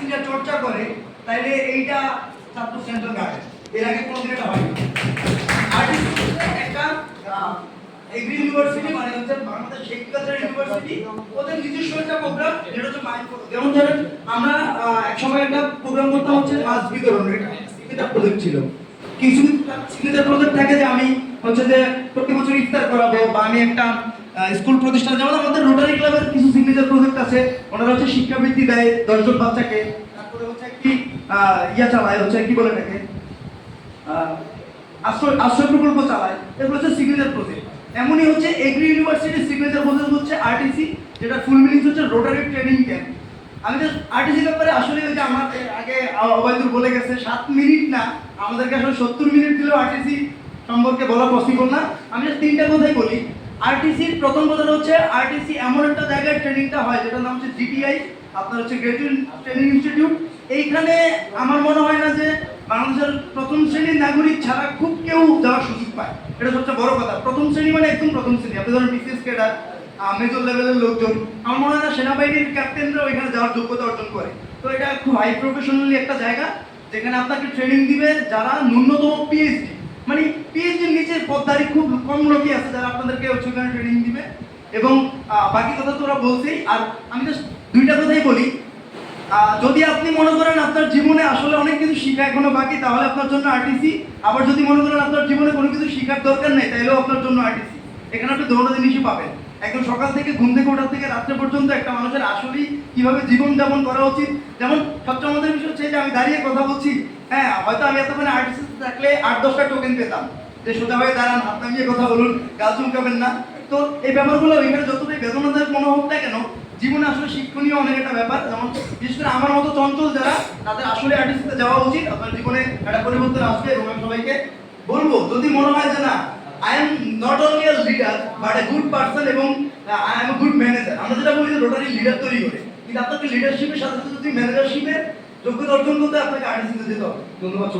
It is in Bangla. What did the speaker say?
আর্টিস্টরা চর্চা করে, তাইলে এইটা ছাত্র সেন্ট্রাল গার্ডেন এর আগে কোনোদিন এটা আর্টিস্ট একটা এগ্রি ইউনিভার্সিটি মানে হচ্ছে বাংলাদেশ ইউনিভার্সিটি ওদের নিজস্ব একটা প্রোগ্রাম যেটা হচ্ছে যেমন ধরেন, আমরা এক সময় একটা প্রোগ্রাম করতাম হচ্ছে মাছ বিতরণ, এটা প্রজেক্ট ছিল। কিছু প্রজেক্ট থাকে যে আমি হচ্ছে যে প্রতি বছর ইফতার করাবো, বা আমি একটা স্কুল প্রতিষ্ঠান যেমন আমাদের রোটারি ক্লাবের কিছু সিগনেচার প্রজেক্ট আছে ওনারা হচ্ছে শিক্ষাবৃত্তি দেয় দশজন বাচ্চাকে। তারপরে হচ্ছে একটি ইয়া চালায় হচ্ছে কি বলে আহ, আশ্রয় আশ্রয় প্রকল্প চালায়। এগুলো হচ্ছে সিগনেচার প্রজেক্ট এমনই হচ্ছে এগ্রি ইউনিভার্সিটির সিগনেচার প্রজেক্ট হচ্ছে আরটিসি যেটা ফুল মিনিংস হচ্ছে রোটারি ট্রেনিং ক্যাম্প আমি জাস্ট আরটিসি ব্যাপারে আসলে ওই যে আমার আগে অবায়দুর বলে গেছে সাত মিনিট না আমাদেরকে আসলে সত্তর মিনিট দিলেও আরটিসি সম্পর্কে বলা পসিবল না। আমি তিনটা কথাই বলি। আরটিসির প্রথম কথা হচ্ছে আরটিসি এমন একটা জায়গায় ট্রেনিংটা হয়, যেটার নাম হচ্ছে জিটিআই আপনার হচ্ছে গ্রেজুয়েট ট্রেনিং ইনস্টিটিউট এইখানে আমার মনে হয় না যে বাংলাদেশের প্রথম শ্রেণির নাগরিক ছাড়া খুব কেউ যাওয়ার সুযোগ পায়। এটা সবচেয়ে বড় কথা। প্রথম শ্রেণি মানে একদম প্রথম শ্রেণি। আপনি ধরেন বিসিএস ক্যাডার মেজর লেভেলের লোকজন। আমার মনে হয় না সেনাবাহিনীর ক্যাপ্টেনরা ওইখানে যাওয়ার যোগ্যতা অর্জন করে। তো এটা খুব হাই প্রফেশনালি একটা জায়গা, যেখানে আপনাকে ট্রেনিং দিবে যারা ন্যূনতম পিএইচডি মানে পিএইচডির নিচে পদধারী খুব কম লোকই আছে যারা আপনাদেরকে ওখানে ট্রেনিং দিবে। এবং বাকি কথা তো ওরা বলছেই। আর আমি জাস্ট দুইটা কথাই বলি। যদি আপনি মনে করেন আপনার জীবনে আসলে অনেক কিছু শেখা এখনও বাকি, তাহলে আপনার জন্য আরটিসি আবার যদি মনে করেন আপনার জীবনে কোনো কিছু শেখার দরকার নেই তাহলেও আপনার জন্য আরটিসি এখানে আপনি দোনো জিনিসই পাবেন। একদম সকাল থেকে ঘুম থেকে ওঠার থেকে রাত্রে পর্যন্ত একটা মানুষের আসলেই কীভাবে জীবন যাপন করা উচিত। যেমন সবচেয়ে আমাদের বিষয় হচ্ছে যে আমি দাঁড়িয়ে কথা বলছি হ্যাঁ হয়তো আমি এতক্ষণে আর্টিস্ট থাকলে আট দশটা টোকেন পেতাম। যে সোজা হয়ে দাঁড়ান, হাত নামিয়ে কথা বলুন, গাল চুলকাবেন না। তো এই ব্যাপারগুলো এখানে যতটাই বেদনাদায়ক মনে হোক না কেন, জীবনে আসলে শিক্ষণীয় অনেক একটা ব্যাপার। যেমন বিশেষ করে আমার মতো চঞ্চল যারা, তাদের আসলে আর্টিস্টে যাওয়া উচিত। আপনার জীবনে একটা পরিবর্তন আসবে এবং আমি সবাইকে বলব, যদি মনে হয় যে না I am not only a leader but a good person এবং I am a good manager আমরা যেটা বলি যে রোটারি লিডার তৈরি করে। কিন্তু আপনাকে লিডারশিপের সাথে সাথে যদি ম্যানেজারশিপের যোগ্যতা অর্জন করতে আপনাকে আর্টিস্টে দিতে হবে। ধন্যবাদ